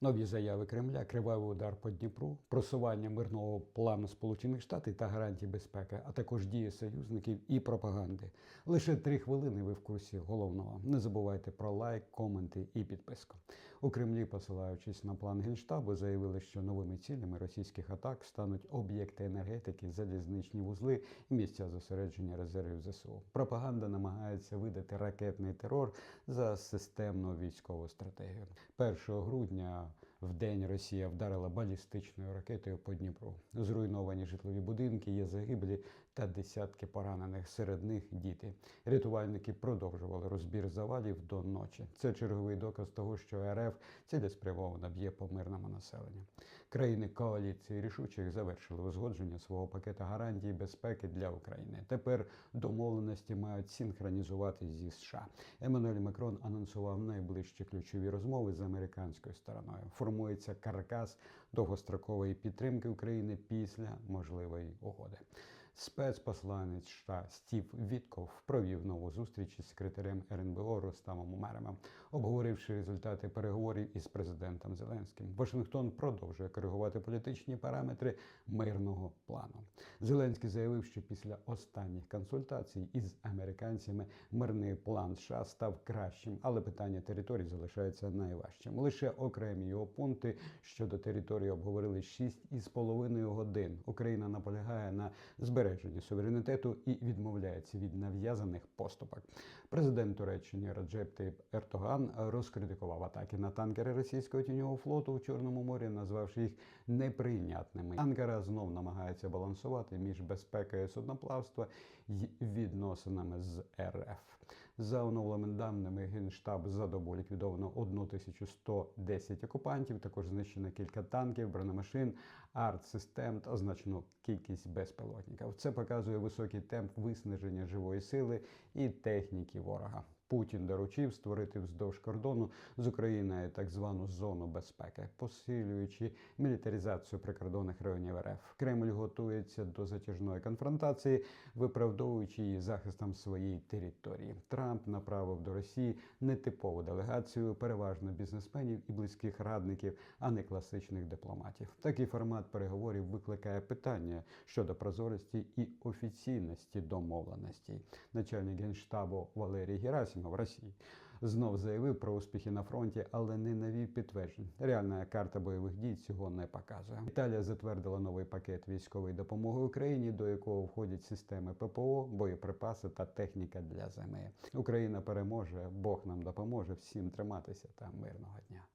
Нові заяви Кремля, кривавий удар по Дніпру, просування мирного плану Сполучених Штатів та гарантій безпеки, а також дії союзників і пропаганди. Лише три хвилини. Ви в курсі головного. Не забувайте про лайк, коменти і підписку. У Кремлі, посилаючись на план генштабу, заявили, що новими цілями російських атак стануть об'єкти енергетики, залізничні вузли і місця зосередження резервів ЗСУ. Пропаганда намагається видати ракетний терор за системну військову стратегію. 1 грудня в день Росія вдарила балістичною ракетою по Дніпру. Зруйновані житлові будинки, є загиблі та десятки поранених. Серед них діти. Рятувальники продовжували розбір завалів до ночі. Це черговий доказ того, що РФ цілеспрямовано б'є по мирному населенню. Країни коаліції рішучих завершили узгодження свого пакета гарантій безпеки для України. Тепер домовленості мають синхронізувати зі США. Еммануель Макрон анонсував найближчі ключові розмови з американською стороною. Формується каркас довгострокової підтримки України після можливої угоди. Спецпосланець США Стів Вітков провів нову зустріч із секретарем РНБО Рустамом Умером, обговоривши результати переговорів із президентом Зеленським. Вашингтон продовжує коригувати політичні параметри мирного плану. Зеленський заявив, що після останніх консультацій із американцями мирний план США став кращим, але питання територій залишається найважчим. Лише окремі його пункти щодо території обговорили 6,5 годин. Україна наполягає на збереженні суверенітету і відмовляється від нав'язаних поступок. Президент Туреччини Раджеп Тейп Ертоган розкритикував атаки на танкери російського тіньового флоту у Чорному морі, назвавши їх неприйнятними. Анкара знов намагається балансувати між безпекою судноплавства і відносинами з РФ. За оновленими даними Генштаб за добу ліквідовано 1110 окупантів. Також знищено кілька танків, бронемашин, арт-систем та значну кількість безпілотників. Це показує високий темп виснаження живої сили і техніки ворога. Путін доручив створити вздовж кордону з Україною так звану зону безпеки, посилюючи мілітаризацію прикордонних районів РФ. Кремль готується до затяжної конфронтації, виправдовуючи її захистом своєї території. Трамп направив до Росії нетипову делегацію, переважно бізнесменів і близьких радників, а не класичних дипломатів. Такий формат переговорів викликає питання щодо прозорості і офіційності домовленостей. Начальник генштабу Валерій Герасимов Росії знов заявив про успіхи на фронті, але не навів підтверджень. Реальна карта бойових дій цього не показує. Італія затвердила новий пакет військової допомоги Україні, до якого входять системи ППО, боєприпаси та техніка для зими. Україна переможе, Бог нам допоможе всім триматися та мирного дня.